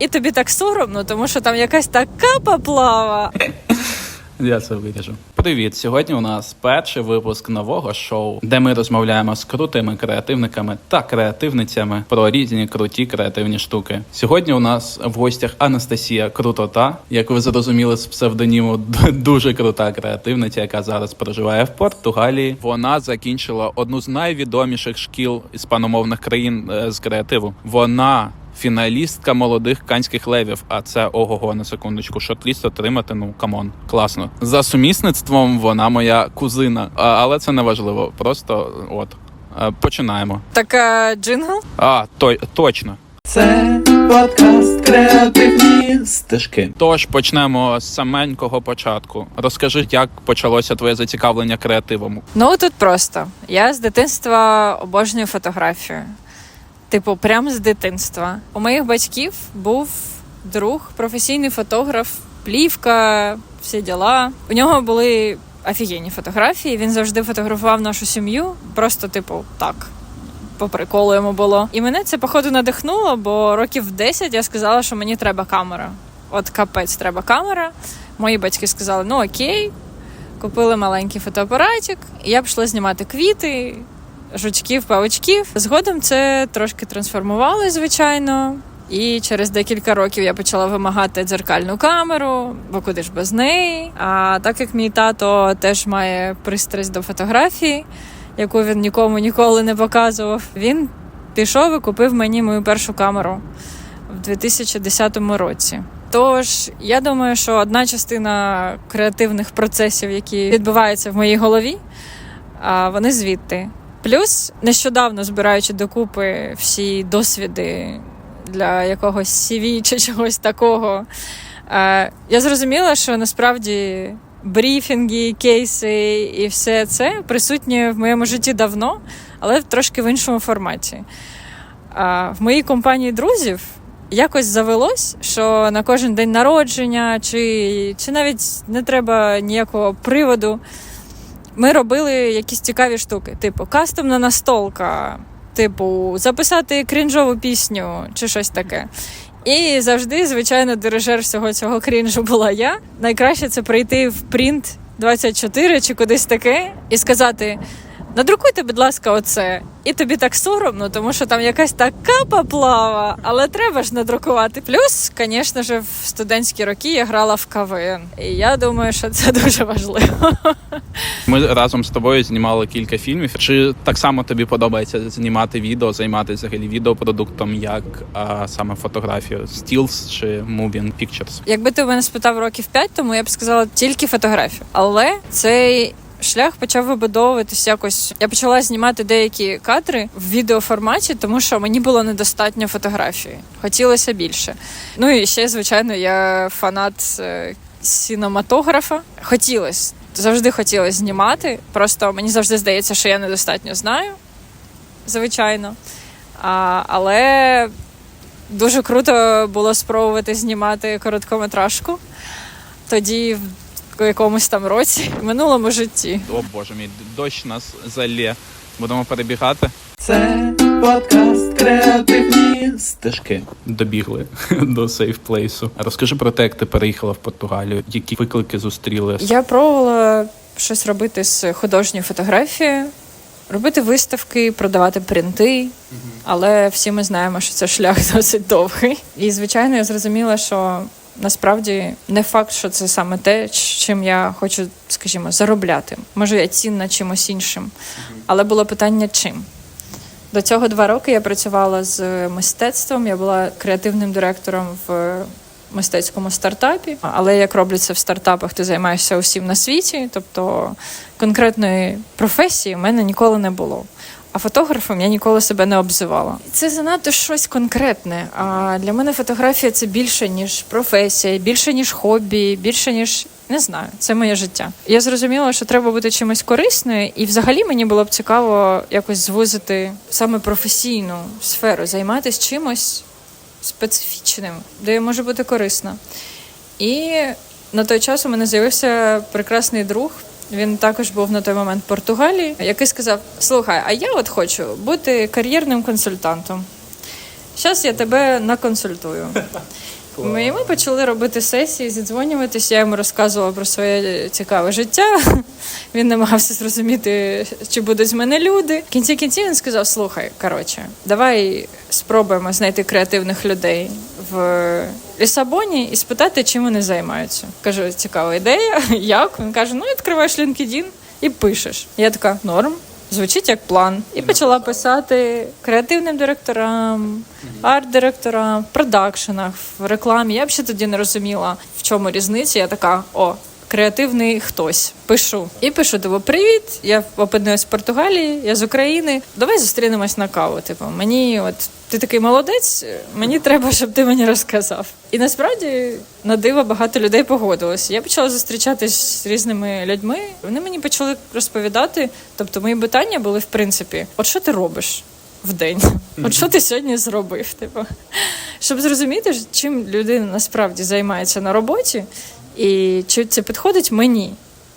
і тобі так соромно, тому що там якась така поплава. Я це виріжу. Привіт! Сьогодні у нас перший випуск нового шоу, де ми розмовляємо з крутими креативниками та креативницями про різні круті креативні штуки. Сьогодні у нас в гостях Анастасія Крутота, як ви зрозуміли з псевдоніму, дуже крута креативниця, яка зараз проживає в Португалії. Вона закінчила одну з найвідоміших шкіл іспаномовних країн е, з креативу. Вона Фіналістка молодих канських левів, а це ого-го на секундочку. Шорт-ліст отримати. Ну камон, класно. За сумісництвом вона моя кузина, А- але це не важливо. Просто от Е, починаємо. Така джингл. А, той точно. Це подкаст креативні Стежки. Тож почнемо з саменького початку. Розкажи, як почалося твоє зацікавлення креативом. Ну тут просто. Я з дитинства обожнюю фотографію. Типу, прям з дитинства. У моїх батьків був друг, професійний фотограф, плівка, всі діла. У нього були офігенні фотографії. Він завжди фотографував нашу сім'ю. Просто, типу, так. По приколу йому було. І мене це, походу, надихнуло, бо років в 10 я сказала, що мені треба камера. От капець, треба камера. Мої батьки сказали: ну окей, купили маленький фотоапаратик, і я пішла знімати квіти, жучків, павичків. Згодом це трошки трансформувалося, звичайно. І через декілька років я почала вимагати дзеркальну камеру, бо куди ж без неї. А так як мій тато теж має пристрасть до фотографії, яку він нікому ніколи не показував, він пішов і купив мені мою першу камеру в 2010 році. Тож я думаю, що одна частина креативних процесів, які відбуваються в моїй голові, вони звідти. Плюс нещодавно збираючи докупи всі досвіди для якогось CV чи чогось такого, е, я зрозуміла, що насправді брифінги, кейси і все це присутнє в моєму житті давно, але трошки в іншому форматі. В моїй компанії друзів якось завелось, що на кожен день народження, чи, чи навіть не треба ніякого приводу. Ми робили якісь цікаві штуки, типу кастомна настолка, типу, записати крінжову пісню чи щось таке. І завжди, звичайно, дирижер всього цього крінжу була я. Найкраще це прийти в принт 24 чи кудись таке і сказати: надрукуйте, будь ласка, оце. І тобі так соромно, тому що там якась така поплава, але треба ж надрукувати. Плюс, звісно ж, в студентські роки я грала в КВН. І я думаю, що це дуже важливо. Ми разом з тобою знімали кілька фільмів. Чи так само тобі подобається знімати відео, займатися взагалі відеопродуктом, як а, саме фотографію? Stills чи Moving Pictures? Якби ти мене спитав років 5 тому, я б сказала тільки фотографію. Але цей шлях почав вибудовуватись якось. Я почала знімати деякі кадри в відеоформаті, тому що мені було недостатньо фотографії. Хотілося більше. Ну і ще, звичайно, я фанат е, сінематографа. Хотілося. Завжди хотілося знімати. Просто мені завжди здається, що я недостатньо знаю, звичайно. А, але дуже круто було спробувати знімати короткометражку. Тоді, в якомусь там році, в минулому житті. О боже мій, дощ нас залє. Будемо перебігати. Це подкаст креативні Стежки добігли до сейфплейсу. Розкажи про те, як ти переїхала в Португалію, які виклики зустріли. Я пробувала щось робити з художньої фотографії, робити виставки, продавати принти. Але всі ми знаємо, що це шлях досить довгий. І звичайно, я зрозуміла, що насправді не факт, що це саме те, чим я хочу, скажімо, заробляти. Може, я цінна чимось іншим. Але було питання чим. До цього два роки я працювала з мистецтвом. Я була креативним директором в мистецькому стартапі. Але як роблять це в стартапах, ти займаєшся усім на світі. Тобто конкретної професії в мене ніколи не було. А фотографом я ніколи себе не обзивала. Це занадто щось конкретне. А для мене фотографія це більше ніж професія, більше ніж хобі, більше ніж не знаю. Це моє життя. Я зрозуміла, що треба бути чимось корисною, і взагалі мені було б цікаво якось звузити саме професійну сферу, займатися чимось специфічним, де я можу бути корисна. І на той час у мене з'явився прекрасний друг. Він також був на той момент в Португалії, який сказав: Слухай, а я от хочу бути кар'єрним консультантом. Зараз я тебе наконсультую. Ми, і ми почали робити сесії, зідзвонюватися. Я йому розказувала про своє цікаве життя. Він намагався зрозуміти, чи будуть з мене люди. В кінці кінці він сказав: слухай, коротше, давай спробуємо знайти креативних людей в Лісабоні і спитати, чим вони займаються. Кажу, цікава ідея. Як? Він каже: ну відкриваєш LinkedIn і пишеш. Я така норм. Звучить як план. І почала писати креативним директорам, арт-директорам, продакшенах, в рекламі. Я взагалі тоді не розуміла, в чому різниця. Я така: о, креативний хтось. Пишу. І пишу: типу, привіт, я опинилась в Португалії, я з України. Давай зустрінемось на каву. Типу, мені от ти такий молодець, мені треба, щоб ти мені розказав. І насправді на диво багато людей погодилося. Я почала зустрічатись з різними людьми. Вони мені почали розповідати. Тобто, мої питання були в принципі: от що ти робиш? В день, от що ти сьогодні зробив? Типу, щоб зрозуміти, чим людина насправді займається на роботі, і чи це підходить мені,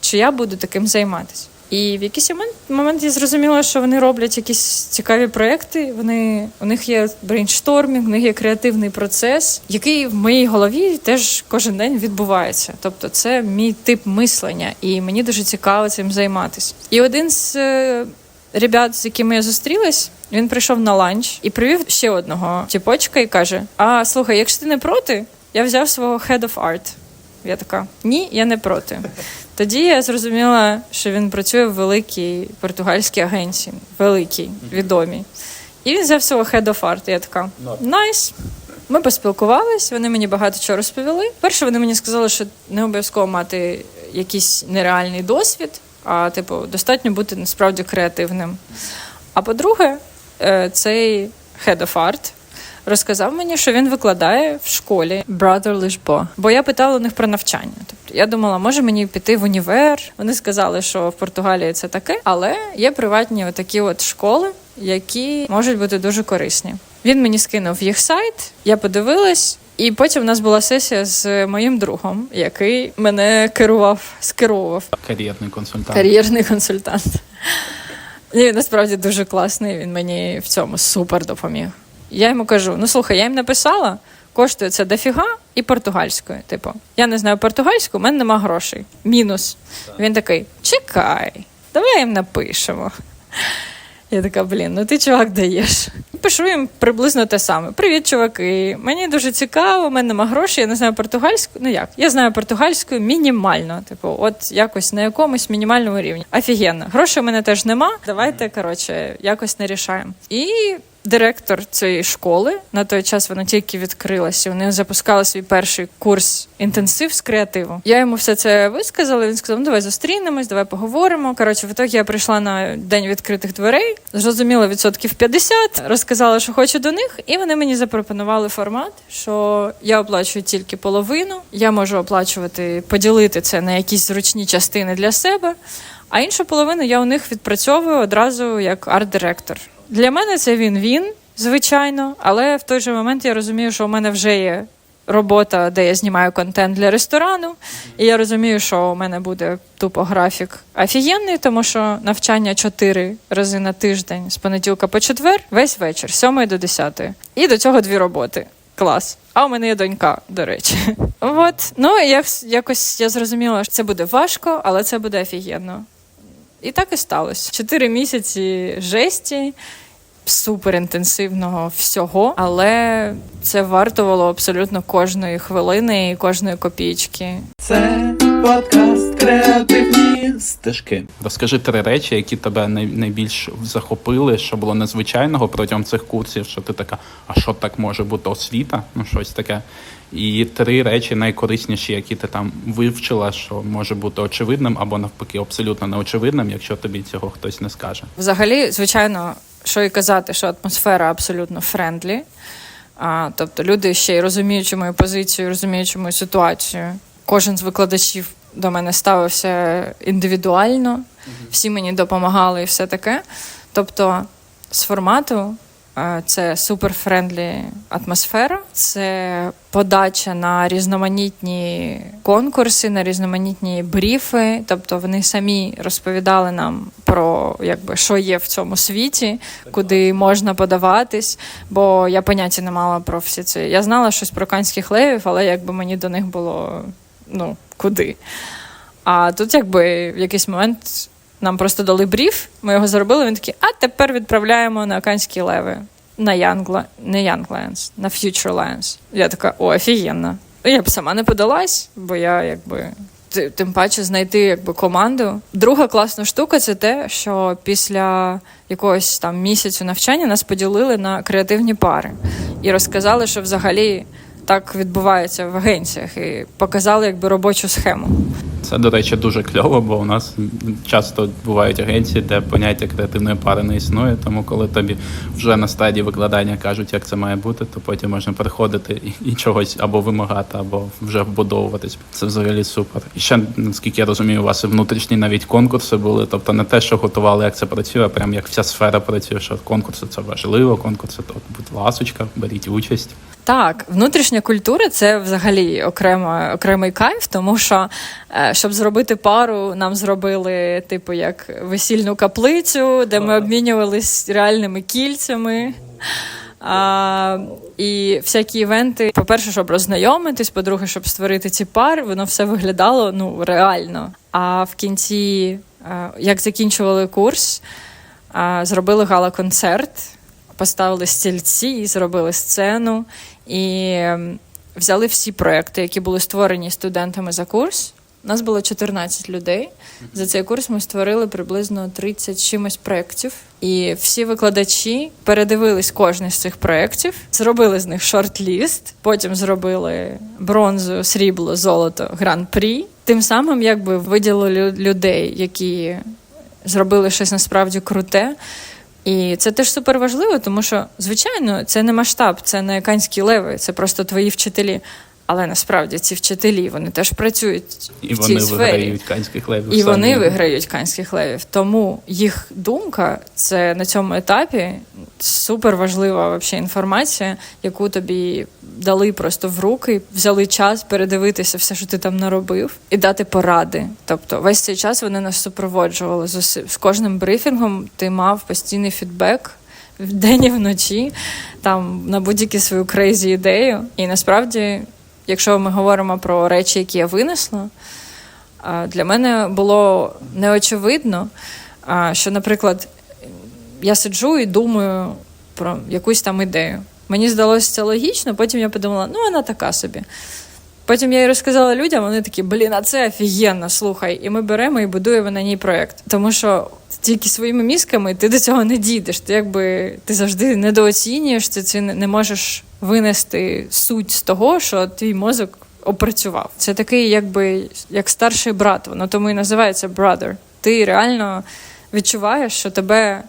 чи я буду таким займатися. І в якийсь момент, момент я зрозуміла, що вони роблять якісь цікаві проекти. Вони у них є брейнштормінг, у них є креативний процес, який в моїй голові теж кожен день відбувається. Тобто, це мій тип мислення, і мені дуже цікаво цим займатися. І один з е, ребят, з якими я зустрілась, він прийшов на ланч і привів ще одного тіпочка і каже: А слухай, якщо ти не проти, я взяв свого head of art. Я така: ні, я не проти. Тоді я зрозуміла, що він працює в великій португальській агенції, великій, відомій. І він взяв свого head of art. Я така: найс. Ми поспілкувались, вони мені багато чого розповіли. Перше, вони мені сказали, що не обов'язково мати якийсь нереальний досвід, а типу, достатньо бути насправді креативним. А по-друге, е, цей head of art розказав мені, що він викладає в школі Brother Лишбо. Бо я питала у них про навчання. Тобто я думала, може мені піти в універ. Вони сказали, що в Португалії це таке, але є приватні отакі от школи, які можуть бути дуже корисні. Він мені скинув їх сайт, я подивилась. І потім в нас була сесія з моїм другом, який мене керував, скеровував Кар'єрний консультант. кар'єрний консультант. Ні, він насправді дуже класний. Він мені в цьому супер допоміг. Я йому кажу: ну слухай, я їм написала, коштує це дофіга і португальською. Типу, я не знаю португальську, у мене нема грошей. Мінус. Він такий: чекай, давай їм напишемо. Я така, блін, ну ти чувак даєш. Пишу їм приблизно те саме. Привіт, чуваки. Мені дуже цікаво, у мене нема грошей, я не знаю португальську. Ну як? Я знаю португальську мінімально. Типу, от якось на якомусь мінімальному рівні. Офігенно. Грошей у мене теж нема. Давайте, коротше, якось не рішаємо. І директор цієї школи на той час вона тільки відкрилася. Вони запускали свій перший курс інтенсив з креативу. Я йому все це висказала. Він сказав: ну давай зустрінемось, давай поговоримо. Коротше, в ітогі я прийшла на день відкритих дверей, зрозуміла відсотків 50, розказала, що хочу до них, і вони мені запропонували формат, що я оплачую тільки половину. Я можу оплачувати, поділити це на якісь зручні частини для себе. А іншу половину я у них відпрацьовую одразу як арт-директор. Для мене це він-він, звичайно, але в той же момент я розумію, що у мене вже є робота, де я знімаю контент для ресторану, і я розумію, що у мене буде тупо графік офігенний, тому що навчання 4 рази на тиждень з понеділка по четвер, весь вечір, з 7 до 10. І до цього дві роботи. Клас. А у мене є донька, до речі. От, ну як, якось я зрозуміла, що це буде важко, але це буде офігенно. І так і сталося. Чотири місяці жесті, суперінтенсивного всього, але це вартувало абсолютно кожної хвилини і кожної копійки. Це подкаст Креатив Ньюз. Стежки. Розкажи три речі, які тебе найбільш захопили, що було незвичайного протягом цих курсів, що ти така, а що так може бути освіта? Ну щось таке. І три речі найкорисніші, які ти там вивчила, що може бути очевидним або навпаки абсолютно неочевидним, якщо тобі цього хтось не скаже. Взагалі, звичайно, що і казати, що атмосфера абсолютно френдлі. А, тобто люди ще й розуміючи мою позицію, розуміючи мою ситуацію. Кожен з викладачів до мене ставився індивідуально, всі мені допомагали і все таке. Тобто, з формату Е, Це суперфрендлі атмосфера, це подача на різноманітні конкурси, на різноманітні бріфи. Тобто вони самі розповідали нам про якби що є в цьому світі, куди можна подаватись. Бо я поняття не мала про всі це. Я знала щось про канських левів, але якби мені до них було ну куди. А тут, якби в якийсь момент нам просто дали бріф, ми його зробили. Він такий, а тепер відправляємо на Канські леви. На Янгла, не Younglands, на Futurelands. Я така, о, офігенно. Я б сама не подалась, бо я якби. Тим паче знайти якби команду. Друга класна штука це те, що після якогось там місяцю навчання нас поділили на креативні пари і розказали, що взагалі так відбувається в агенціях, і показали якби робочу схему. Це, до речі, дуже кльово, бо у нас часто бувають агенції, де поняття креативної пари не існує. Тому коли тобі вже на стадії викладання кажуть, як це має бути, то потім можна переходити і, і чогось або вимагати, або вже вбудовуватись. Це взагалі супер. І ще наскільки я розумію, у вас і внутрішні навіть конкурси були. Тобто не те, що готували, як це працює, а прям як вся сфера працює, що конкурси це важливо, конкурси то будь ласочка, беріть участь. Так, внутрішня культура це взагалі окрема, окремий кайф, тому що е, щоб зробити пару, нам зробили типу як весільну каплицю, де ми обмінювались реальними кільцями. А, і всякі івенти, по-перше, щоб роззнайомитись, по-друге, щоб створити ці пари, воно все виглядало ну реально. А в кінці, е, як закінчували курс, е, зробили гала-концерт, поставили стільці, зробили сцену і ем, взяли всі проекти, які були створені студентами за курс. У нас було 14 людей. За цей курс ми створили приблизно 30 чимось проєктів. І всі викладачі передивились кожний з цих проєктів, зробили з них шорт-ліст, потім зробили бронзу, срібло, золото, гран-прі. Тим самим якби виділили людей, які зробили щось насправді круте. І це теж супер важливо, тому що, звичайно, це не масштаб, це не канські леви, це просто твої вчителі. Але насправді ці вчителі вони теж працюють І в вони сфері. виграють канських левів. І самі. вони виграють канських левів. Тому їх думка це на цьому етапі супер важлива вообще інформація, яку тобі дали просто в руки, взяли час передивитися все, що ти там наробив, і дати поради. Тобто, весь цей час вони нас супроводжували з кожним брифінгом. Ти мав постійний фідбек. Вдень і вночі, там на будь-які свою крейзі ідею. І насправді, якщо ми говоримо про речі, які я винесла, Для мене було неочевидно, що, наприклад, я сиджу і думаю про якусь там ідею. Мені здалося це логічно, потім я подумала, ну вона така собі. Потім я їй розказала людям, вони такі, блін, а це офігенно, слухай. І ми беремо і будуємо на ній проєкт. Тому що тільки своїми мізками ти до цього не дійдеш. Ти якби ти завжди недооцінюєш, ти це не не можеш винести суть з того, що твій мозок опрацював. Це такий, якби як старший брат, воно тому і називається brother. Ти реально відчуваєш, що тебе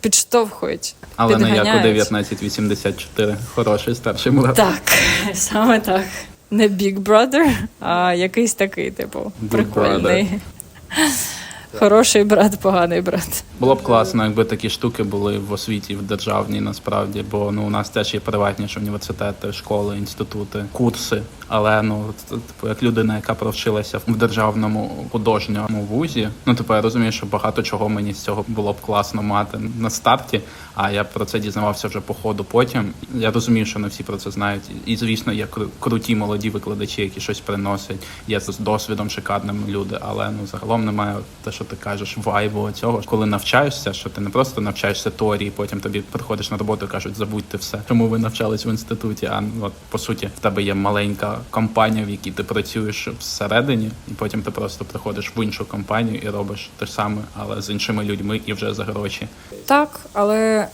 підштовхують. Але не як у 1984. Хороший старший брат. Так, саме так. Не Big Brother, а якийсь такий, типу, Big прикольний. Хороший брат, поганий брат. Було б класно, якби такі штуки були в освіті, в державній насправді, бо ну у нас теж є приватніші університети, школи, інститути, курси. Але ну типу, як людина, яка провчилася в державному художньому вузі, ну типу, я розумію, що багато чого мені з цього було б класно мати на старті. А я про це дізнавався вже по ходу потім. Я розумію, що не всі про це знають. І звісно, є кру- круті молоді викладачі, які щось приносять. Є з досвідом шикарними люди, але ну загалом немає те, що ти кажеш, вайбу цього. Коли навчаєшся, що ти не просто навчаєшся теорії, потім тобі приходиш на роботу і кажуть, забудьте все, чому ви навчались в інституті. А ну, от по суті, в тебе є маленька компанія, в якій ти працюєш всередині, і потім ти просто приходиш в іншу компанію і робиш те ж саме, але з іншими людьми і вже за гроші. Так, але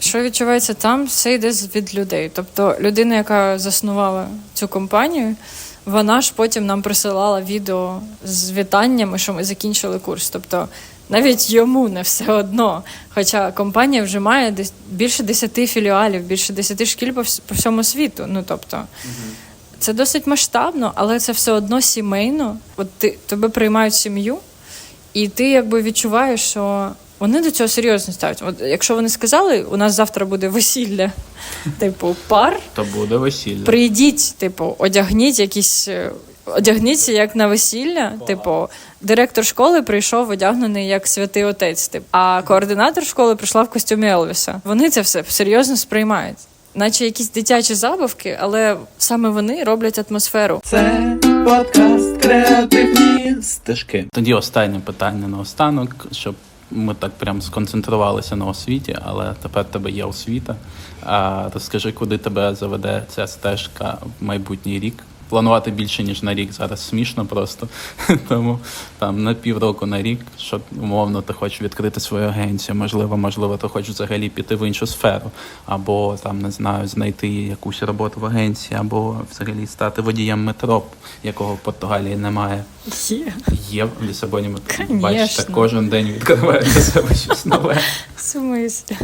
що відчувається там, все йде від людей. Тобто людина, яка заснувала цю компанію, вона ж потім нам присилала відео з вітаннями, що ми закінчили курс. Тобто навіть йому не все одно. Хоча компанія вже має десь більше 10 філіалів, більше 10 шкіл по, по всьому світу. Ну тобто. Це досить масштабно, але це все одно сімейно. От ти тебе приймають сім'ю, і ти якби відчуваєш, що вони до цього серйозно ставлять. От якщо вони сказали, у нас завтра буде весілля, типу, пар, То буде весілля. прийдіть, типу, одягніть якісь. е, Одягніться як на весілля. Типу, директор школи прийшов одягнений як святий отець. Типу, а координатор школи прийшла в костюмі Елвіса. Вони це все серйозно сприймають, наче якісь дитячі забавки, але саме вони роблять атмосферу. Це подкаст креативні Стежки. Тоді останнє питання на останок, щоб ми так прям сконцентрувалися на освіті, але тепер тебе є освіта. А розкажи, куди тебе заведе ця стежка в майбутній рік. Планувати більше ніж на рік зараз смішно просто. Тому там на півроку на рік, що умовно ти хочеш відкрити свою агенцію, можливо, можливо, ти хочеш взагалі піти в іншу сферу, або там не знаю, знайти якусь роботу в агенції, або взагалі стати водієм метро, якого в Португалії немає. Є. Є в Лісабоні метро. Бачите, кожен день відкриває для себе щось нове. В смислі?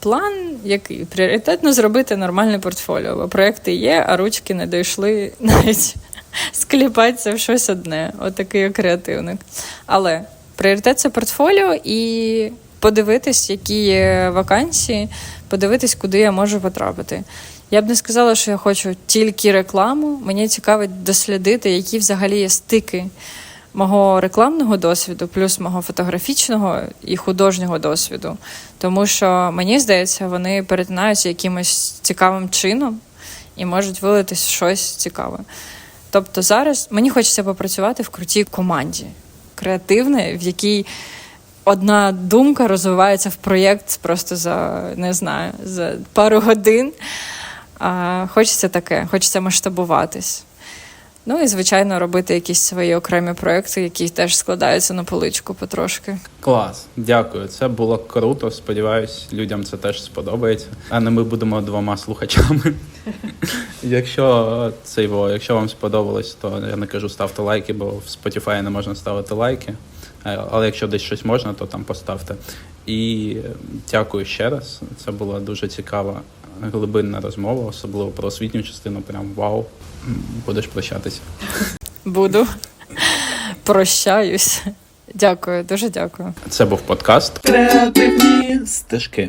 План який? Пріоритетно зробити нормальне портфоліо, бо проекти є, а ручки не дійшли навіть скліпатися в щось одне. Отакий я креативник. Але пріоритет це портфоліо і подивитись, які є вакансії, подивитись, куди я можу потрапити. Я б не сказала, що я хочу тільки рекламу. Мені цікавить дослідити, які взагалі є стики мого рекламного досвіду, плюс мого фотографічного і художнього досвіду. Тому що мені здається, вони перетинаються якимось цікавим чином і можуть вилитись щось цікаве. Тобто зараз мені хочеться попрацювати в крутій команді, креативне, в якій одна думка розвивається в проєкт просто за не знаю, за пару годин. А, хочеться таке, хочеться масштабуватись. Ну і, звичайно, робити якісь свої окремі проекти, які теж складаються на поличку потрошки. Клас, дякую. Це було круто. Сподіваюсь, людям це теж сподобається. А не ми будемо двома слухачами. Якщо це його, якщо вам сподобалось, то я не кажу ставте лайки, бо в Spotify не можна ставити лайки. Е, Але якщо десь щось можна, то там поставте. І дякую ще раз. Це була дуже цікава глибинна розмова, особливо про освітню частину. Прям вау. Будеш прощатися. Буду. Прощаюсь. Дякую, дуже дякую. Це був подкаст креативні Стежки.